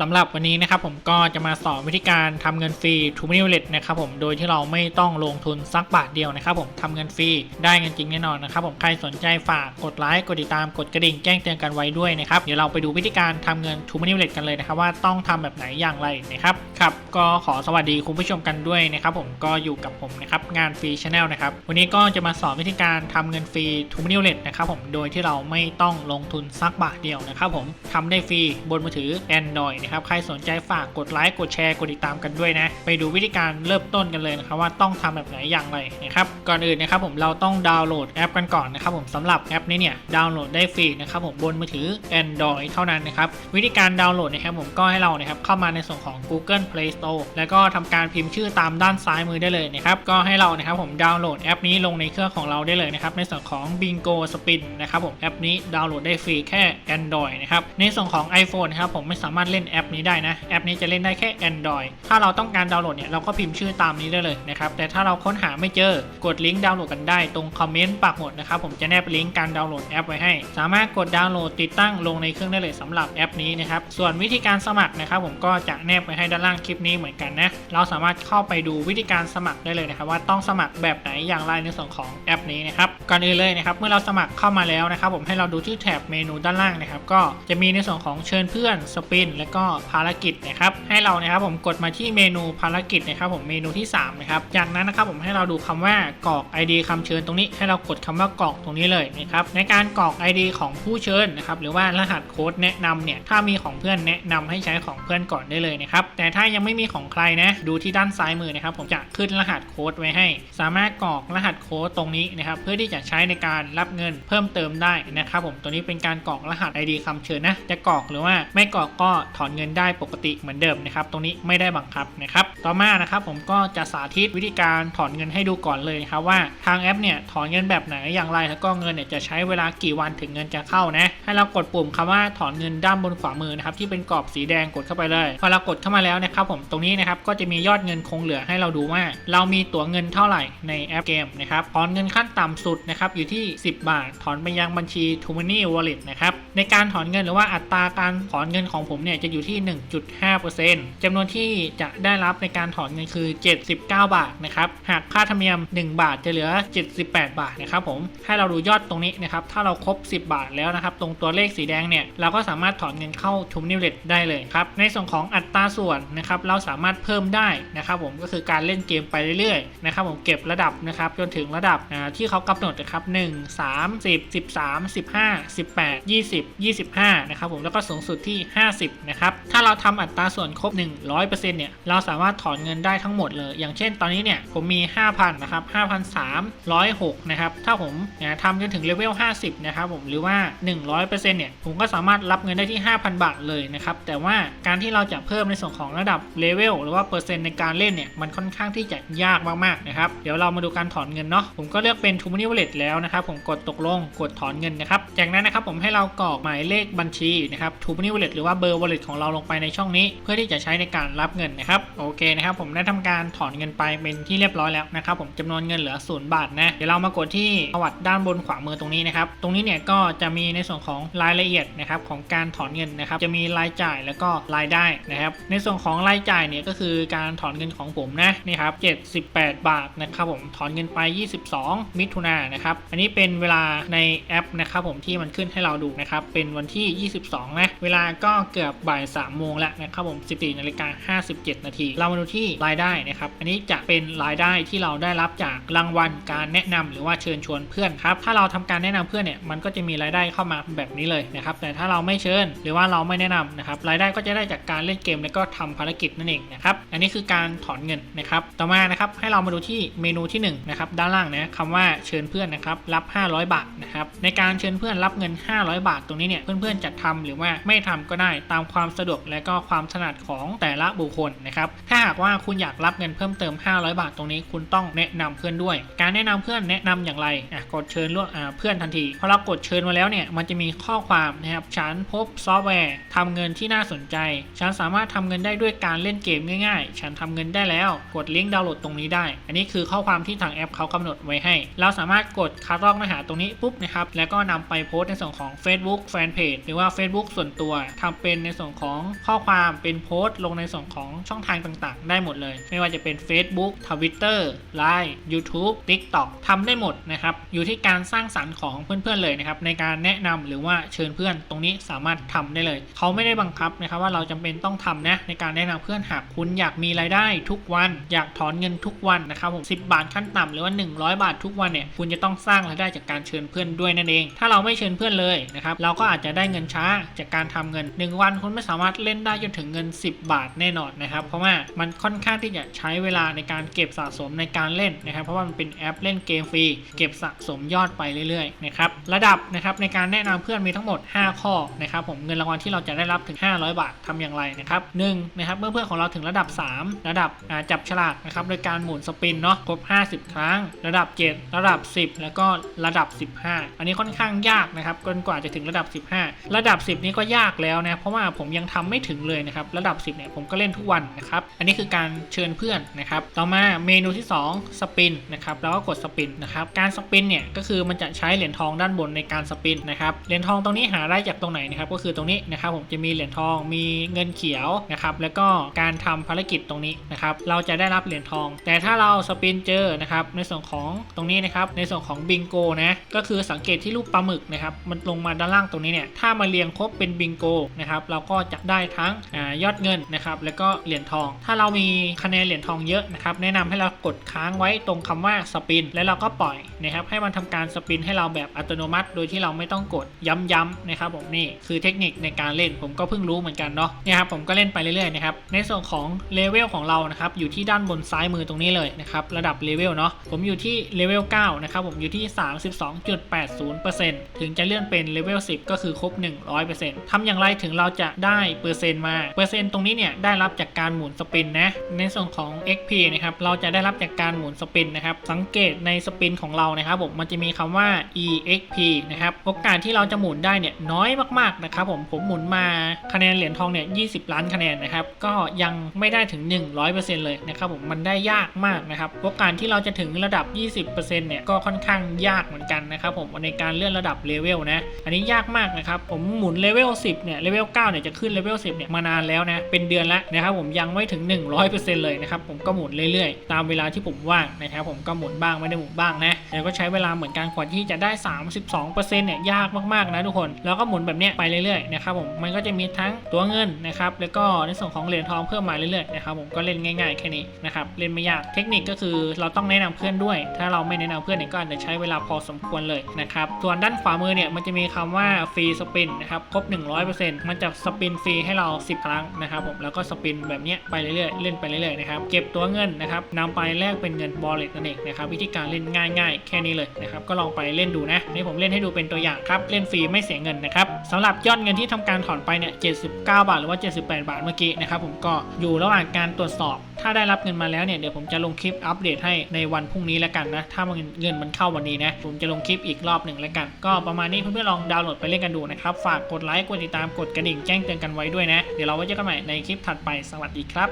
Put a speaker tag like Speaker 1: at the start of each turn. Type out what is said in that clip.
Speaker 1: สำหรับวันนี้นะครับผมก็จะมาสอนวิธีการทำเงินฟรี t ูมินิเลตนะครับผมโดยที่เราไม่ต้องลงทุนสักบาทเดียวนะครับผมทำเงินฟรีได้เงินจริงแน่นอนนะครับผมใครสนใจฝากกดไลค์กดติดตามกดกระดิ่งแจ้งเตือนกันไว้ด้วยนะครับเดี๋ยวเราไปดูวิธีการทำเงิน t ูมินิเลตกันเลยนะครับว่าต้องทำแบบไหนอย่างไรนะครับครับก็ขอสวัสดีคุณผู้ชมกันด้วยนะครับผมก็อยู่กับผมนะครับงานฟรีชาแนลนะครับวันนี้ก็จะมาสอนวิธีการทำเงินฟรี t ูมินิเลตนะครับผมโดยที่เราไม่ต้องลงทุนสักบาทเดียวนะครับผมทำได้ฟรีบนมือถือ Android นะครับ ใครสนใจฝากกดไลค์กดแชร์กดติดตามกันด้วยนะ ไปดูวิธีการเริ่มต้นกันเลยนะครับว่าต้องทำแบบไหนอย่างไรนะครับก่อนอื่นนะครับผมเราต้องดาวน์โหลดแอปกันก่อนนะครับผมสำหรับแอปนี้เนี่ยดาวน์โหลดได้ฟรีนะครับผมบนมือถือ Android เท่านั้นนะครับวิธีการดาวน์โหลดนะครับผมก็ให้เรานะครับเข้ามาในส่วนของ Google Play Store แล้วก็ทำการพิมพ์ชื่อตามด้านซ้ายมือได้เลยนะครับก็ให้เรานะครับผมดาวน์โหลดแอปนี้ลงในเครื่องของเราได้เลยนะครับในส่วนของ Bingo Spin นะครับผมแอปนี้ดาวน์โหลดได้ฟรีแค่ Android นะครับในส่วนของ iPhone นะครับผมไม่สามารถเล่นแอปปนี้ได้นะ แอปนี้จะเล่นได้แค่ Android ถ้าเราต้องการดาวน์โหลดเนี่ยเราก็พิมพ์ชื่อตามนี้ได้เลยนะครับ แต่ถ้าเราค้นหาไม่เจอกดลิงก์ดาวน์โหลดกันได้ตรงคอมเมนต์ปักหมดนะครับผมจะแนบลิงก์การดาวน์โหลดแอปไว้ให้ สามารถกดดาวน์โหลดติดตั้งลงในเครื่องได้เลยสำหรับแอปนี้นะครับส่วนวิธีการสมัครนะครับผมก็จะแนบไว้ให้ด้านล่างคลิปนี้เหมือนกันนะเราสามารถเข้าไปดูวิธีการสมัครได้เลยนะครับว่าต้องสมัครแบบไหนอย่างไรในส่วนของแอปนี้นะครับก่อนอื่นเลยนะครับเมื่อเราสมัครเข้ามาแล้วนะครับผมให้เราดูที่แถบเมนูด้านล่างนะครับก็จะมีในส่วนของเชิญเพื่อนสปินและก็็ภารกิจนะครับให้เรานะครับผมกดมาที่เมนูภารกิจนะครับผมเมนูที่3นะครับจากนั้นนะครับผมให้เราดูคำว่ากรอก ID คำเชิญตรงนี้ให้เรากดคำว่ากรอกตรงนี้เลยนะครับในการกรอก ID ของผู้เชิญนะครับหรือว่ารหัสโค้ดแนะนำเนี่ยถ้ามีของเพื่อนแนะนำให้ใช้ของเพื่อนก่อนได้เลยนะครับแต่ถ้ายังไม่มีของใครนะดูที่ด้านซ้ายมือนะครับผมจะขึ้นรหัสโค้ดไว้ให้ สามารถกรอกรหัสโค้ดตรงนี้นะครับเพื่อที่จะใช้ในการรับเงินเพิ่มเติมได้นะครับผมตัวนี้เป็นการกรอกรหัส ID คำเชิญนะจะกรอกหรือว่าไม่กรอกก็ถอนเงินได้ปกติเหมือนเดิมนะครับ ตรงนี้ไม่ได้บังคับนะครับ ต่อมานะครับผมก็จะสาธิตวิธีการถอนเงินให้ดูก่อนเลยนะครับว่าทางแอปเนี่ยถอนเงินแบบไหนอย่างไร แล้วก็เงินเนี่ยจะใช้เวลากี่วันถึงเงินจะเข้านะ ให้เรากดปุ่มคำว่าถอนเงินด้านบนขวามือนะครับที่เป็นกรอบสีแดงกดเข้าไปเลยพอเรากดเข้ามาแล้วนะครับผมตรงนี้นะครับก็จะมียอดเงินคงเหลือให้เราดูว่า เรามีตั๋วเงินเท่าไหร่ในแอปเกมนะครับถอนเงินขั้นต่ำสุดนะครับอยู่ที่ 10 บาท ถอนไปยังบัญชี t o m o n y Wallet นะครับในการถอนเงินหรือว่าอัตราการถอนเงินของผมเนี่ยจะอยู่ที่ 1.5%จำนวนที่จะได้รับในการถอนเงินคือ 79 บาทนะครับ หากค่าธรรมเนียม 1 บาทจะเหลือ 78 บาทนะครับผม ให้เราดูยอดตรงนี้นะครับ ถ้าเราครบ 10 บาทแล้วนะครับ ตรงตัวเลขสีแดงเนี่ย เราก็สามารถถอนเงินเข้า t o m o n y Wallet ได้เลยครับ ในส่วนของอัตราส่วนนะครับ เราสามารถเพิ่มได้นะครับผม ก็คือการเล่นเกมไปเรื่อยๆนะครับผม เก็บระดับนะครับจนถึงระดับที่เขากำหนดนะครับ 1 3 10 13 15 18 20 25 นะครับผม แล้วก็สูงสุดที่ 50 นะครับถ้าเราทำอัตราส่วนครบ 100%เนี่ยเราสามารถถอนเงินได้ทั้งหมดเลย อย่างเช่นตอนนี้เนี่ยผมมี 5,000นะครับ5,306นะครับถ้าผมเนี่ยทำจนถึงเลเวล50นะครับผมหรือว่า 100%เนี่ยผมก็สามารถรับเงินได้ที่ 5,000 บาทเลยนะครับแต่ว่าการที่เราจะเพิ่มในส่วนของระดับเลเวลหรือว่าเปอร์เซ็นต์ในการเล่นเนี่ยมันค่อนข้างที่จะยากมากๆนะครับเดี๋ยวเรามาดูการถอนเงินเนาะผมก็เลือกเป็น t o m o n y Wallet แล้วนะครับผมกดตกลงกดถอนเงินนะครับจากนั้นนะครับผมให้เรากรอกหมายเลขบัญชีนะครับ t o m o n y Wallet หรือว่าเบอร์ Wallet ของเราลงไปในช่องนี้ เพื่อที่จะใช้ในการรับเงินนะครับโอเคนะครับผมได้ทำการถอนเงินไปเป็นที่เรียบร้อยแล้วนะครับผมจำนวนเงินเหลือศูนย์บาทนะเดี๋ยวเรามากดที่ประวัติด้านบนขวามือตรงนี้นะครับตรงนี้เนี่ยก็จะมีในส่วนของรายละเอียดนะครับของการถอนเงินนะครับจะมีรายจ่ายแล้วก็รายได้นะครับในส่วนของรายจ่ายเนี่ยก็คือการถอนเงินของผมนะนี่ครับ78 บาทนะครับผมถอนเงินไป 22 มิถุนายนนะครับอันนี้เป็นเวลาในแอปนะครับผมที่มันขึ้นให้เราดูนะครับเป็นวันที่ 22นะเวลาก็เกือบบ่าย3 โมงแล้วนะครับผม 14นาฬิกา57 นาที เรามาดูที่รายได้นะครับ อันนี้จะเป็นรายได้ที่เราได้รับจากรางวัลการแนะนำหรือว่าเชิญชวนเพื่อนครับ ถ้าเราทำการแนะนำเพื่อนเนี่ย มันก็จะมีรายได้เข้ามาแบบนี้เลยนะครับ แต่ถ้าเราไม่เชิญหรือว่าเราไม่แนะนำนะครับ รายได้ก็จะได้จากการเล่นเกมแล้วก็ทำภารกิจนั่นเองนะครับ อันนี้คือการถอนเงินนะครับ ต่อมานะครับ ให้เรามาดูที่เมนูที่1นะครับ ด้านล่างนะคำว่าเชิญเพื่อนนะครับ รับ 500 บาทนะครับ ในการเชิญเพื่อนรับเงิน 500 บาทตรงนี้เนี่ย เพื่อนๆจะทำหรือว่าไม่ทำก็ได้ตามความสะดวกและก็ความถนัดของแต่ละบุคคลนะครับ ถ้าหากว่าคุณอยากรับเงินเพิ่มเติม 500 บาทตรงนี้คุณต้องแนะนำเพื่อนด้วย การแนะนำเพื่อนแนะนำอย่างไรอะกดเชิญร่วมเพื่อนทันทีพอเรากดเชิญมาแล้วเนี่ยมันจะมีข้อความนะครับฉันพบซอฟต์แวร์ทำเงินที่น่าสนใจ ฉันสามารถทำเงินได้ด้วยการเล่นเกมง่ายๆ ฉันทำเงินได้แล้ว กดลิงก์ดาวน์โหลดตรงนี้ได้ อันนี้คือข้อความที่ทางแอปเขากำหนดไว้ให้ เราสามารถกดคัดลอกเนื้อหาตรงนี้ปุ๊บนะครับแล้วก็นำไปโพสต์ในส่วนของ Facebook Fanpage หรือว่า Facebook ส่วนตัวทำเป็นในส่วนของของข้อความเป็นโพสต์ลงในส่วนของช่องทางต่างๆ ได้หมดเลย ไม่ว่าจะเป็น Facebook Twitter Line YouTube TikTok ทำได้หมดนะครับ อยู่ที่การสร้างสรรค์ของเพื่อนๆเลยนะครับ ในการแนะนำหรือว่าเชิญเพื่อนตรงนี้สามารถทำได้เลย เขาไม่ได้บังคับนะครับว่าเราจำเป็นต้องทำนะในการแนะนำเพื่อนหากคุณอยากมีรายได้ทุกวัน อยากถอนเงินทุกวันนะครับผม10บาทขั้นต่ำหรือว่า 100 บาททุกวันเนี่ยคุณจะต้องสร้างรายได้จากการเชิญเพื่อนด้วยนั่นเอง ถ้าเราไม่เชิญเพื่อนเลยนะครับเราก็อาจจะได้เงินช้าจากการทำเงิน 1 วันคุณไม่สามารถเล่นได้จนถึงเงิน 10 บาทแน่นอนนะครับ เพราะว่ามันค่อนข้างที่จะใช้เวลาในการเก็บสะสมในการเล่นนะครับ เพราะว่ามันเป็นแอปเล่นเกมฟรีเก็บสะสมยอดไปเรื่อยๆนะครับระดับนะครับในการแนะนำเพื่อนมีทั้งหมด 5 ข้อนะครับผมเงินรางวัลที่เราจะได้รับถึง 500 บาททำอย่างไรนะครับหนึ่งนะครับเมื่อเพื่อนของเราถึงระดับ 3 ระดับจับฉลากนะครับโดยการหมุนสปินเนาะครบ 50 ครั้ง ระดับ 7 ระดับ 10 แล้วก็ระดับ 15 อันนี้ค่อนข้างยากนะครับจนกว่าจะถึงระดับ 15 ระดับ 10 นี้ก็ยากแล้วนะเพราะว่าผมยังังทำไม่ถึงเลยนะครับระดับ 10เนี่ยผมก็เล่นทุกวันนะครับอันนี้คือการเชิญเพื่อนนะครับต่อมาเมนูที่ 2 สปินนะครับแล้วก็กดสปินนะครับการสปินเนี่ยก็คือมันจะใช้เหรียญทองด้านบนในการสปินนะครับเหรียญทองตรงนี้หาได้จากตรงไหนนะครับก็คือตรงนี้นะครับผมจะมีเหรียญทองมีเงินเขียวนะครับแล้วก็การทำภารกิจตรงนี้นะครับเราจะได้รับเหรียญทอง แต่ถ้าเราสปินเจอนะครับในส่วนของตรงนี้นะครับในส่วนของบิงโกนะก็คือสังเกตที่รูปปลาหมึกนะครับมันลงมาด้านล่างตรงนี้เนี่ยถ้ามาเรียงครบเป็นบิงโกนะครับเราก็จะได้ทั้งอยอดเงินนะครับแล้วก็เหรียญทอง ถ้าเรามีคะแนนเหรียญทองเยอะนะครับแนะนำให้เรากดค้างไว้ตรงคำว่าสปิน แล้วเราก็ปล่อยนะครับให้มันทำการสปินให้เราแบบอัตโนมัติ โดยที่เราไม่ต้องกดย้ำๆนะครับผมนี่คือเทคนิคในการเล่นผมก็เพิ่งรู้เหมือนกันเนาะเนี่ยครับผมก็เล่นไปเรื่อยๆนะครับในส่วนของเลเวลของเรานะครับอยู่ที่ด้านบนซ้ายมือตรงนี้เลยนะครับระดับเลเวลเนาะผมอยู่ที่เลเวล9นะครับผมอยู่ที่ 32.80%ถึงจะเลื่อนเป็นเลเวล10 ก็คือครบ 100%ทำอย่างไรถึงเราจะได้เปอร์เซ็นต์มา เปอร์เซ็นต์ตรงนี้เนี่ยได้รับจากการหมุนสปินนะ ในส่วนของ XP นะครับ เราจะได้รับจากการหมุนสปินนะครับ สังเกตในสปินของเรานะครับผม มันจะมีคำว่า EXP นะครับ โอกาสที่เราจะหมุนได้เนี่ยน้อยมากๆนะครับผม ผมหมุนมาคะแนนเหรียญทองเนี่ย20ล้านคะแนนนะครับ ก็ยังไม่ได้ถึง 100%เลยนะครับผม มันได้ยากมากนะครับ โอกาสที่เราจะถึงระดับ 20%เนี่ยก็ค่อนข้างยากเหมือนกันนะครับผมในการเลื่อนระดับเลเวลนะ อันนี้ยากมากนะครับ ผมหมุนเลเวล10เนี่ย เลเวล9เนี่ยจะขึ้นเลเวล10เนี่ยมานานแล้วนะ เป็นเดือนแล้วนะครับผมยังไม่ถึง 100%เลยนะครับผมก็หมุนเรื่อยๆ ตามเวลาที่ผมว่างนะครับผมก็หมุนบ้างไม่ได้หมุนบ้างนะแล้วก็ใช้เวลาเหมือนกันกว่าที่จะได้ 32%เนี่ยยากมากๆนะทุกคน แล้วก็หมุนแบบเนี้ยไปเรื่อยๆนะครับผมมันก็จะมีทั้งตัวเงินนะครับแล้วก็ในส่วนของเหรียญทองเพิ่มมาเรื่อยๆนะครับผมก็เล่นง่ายๆแค่นี้นะครับเล่นไม่ยากเทคนิคก็คือเราต้องแนะนำเพื่อนด้วย ถ้าเราไม่แนะนำเพื่อนเนี่ยก็อาจจะใช้เวลาพอสมควรเลยนะครับส่วนด้านขวามือเนี่ยมันจะมีคำว่าฟรีสปินนะครับครบ 100%มันจะสปินฟรีให้เรา 10 ครั้งนะครับผมแล้วก็สปินแบบนี้ไปเรื่อยๆเล่นไปเรื่อยๆนะครับเก็บตัวเงินนะครับนำไปแลกเป็นเงินบอลเลตนั่นเองนะครับวิธีการเล่นง่ายๆ แค่นี้เลยนะครับก็ลองไปเล่นดูนะนี่ผมเล่นให้ดูเป็นตัวอย่างครับเล่นฟรีไม่เสียเงินนะครับสำหรับยอดเงินที่ทำการถอนไปเนี่ย79 บาทหรือว่า 78 บาทเมื่อกี้นะครับผมก็อยู่ระหว่างการตรวจสอบ ถ้าได้รับเงินมาแล้วเนี่ยเดี๋ยวผมจะลงคลิปอัปเดตให้ในวันพรุ่งนี้แล้วกันนะ ถ้ามันเงินมันเข้าวันนี้นะผมจะลงคลิปอีกรอบหนึ่งแล้วกัน ก็ประมาณนี้เพื่อนๆลองดาวน์โหลดไปเล่นกันดูนะครับ ฝากกดไลค์กดติดตามกดกระดิ่งแจ้งเตือนกันไว้ด้วยนะ เดี๋ยวเราไว้เจอกันใหม่ในคลิปถัดไปสวัสดีครับ